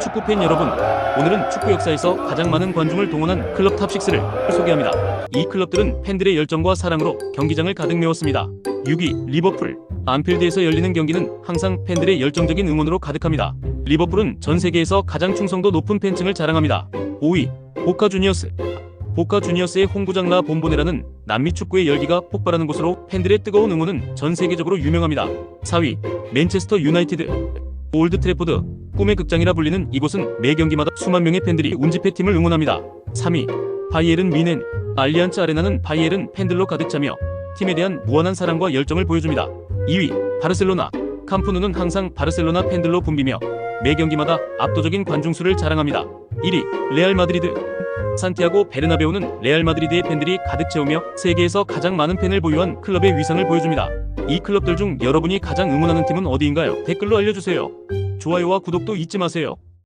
축구 팬 여러분, 오늘은 축구 역사에서 가장 많은 관중을 동원한 클럽 탑6를 소개합니다. 이 클럽들은 팬들의 열정과 사랑으로 경기장을 가득 메웠습니다. 6위 리버풀 안필드에서 열리는 경기는 항상 팬들의 열정적인 응원으로 가득합니다. 리버풀은 전 세계에서 가장 충성도 높은 팬층을 자랑합니다. 5위 보카 주니어스 보카 주니어스의 홍구장 라 본보네라는 남미 축구의 열기가 폭발하는 곳으로 팬들의 뜨거운 응원은 전 세계적으로 유명합니다. 4위 맨체스터 유나이티드 올드 트래포드 꿈의 극장이라 불리는 이곳은 매 경기마다 수만 명의 팬들이 운집해 팀을 응원합니다. 3위 바이에른 미넨 알리안츠 아레나는 바이에른 팬들로 가득 차며 팀에 대한 무한한 사랑과 열정을 보여줍니다. 2위 바르셀로나 캄프누는 항상 바르셀로나 팬들로 붐비며 매 경기마다 압도적인 관중 수를 자랑합니다. 1위 레알 마드리드 산티아고 베르나베오는 레알 마드리드의 팬들이 가득 채우며 세계에서 가장 많은 팬을 보유한 클럽의 위상을 보여줍니다. 이 클럽들 중 여러분이 가장 응원하는 팀은 어디인가요? 댓글로 알려주세요. 좋아요와 구독도 잊지 마세요.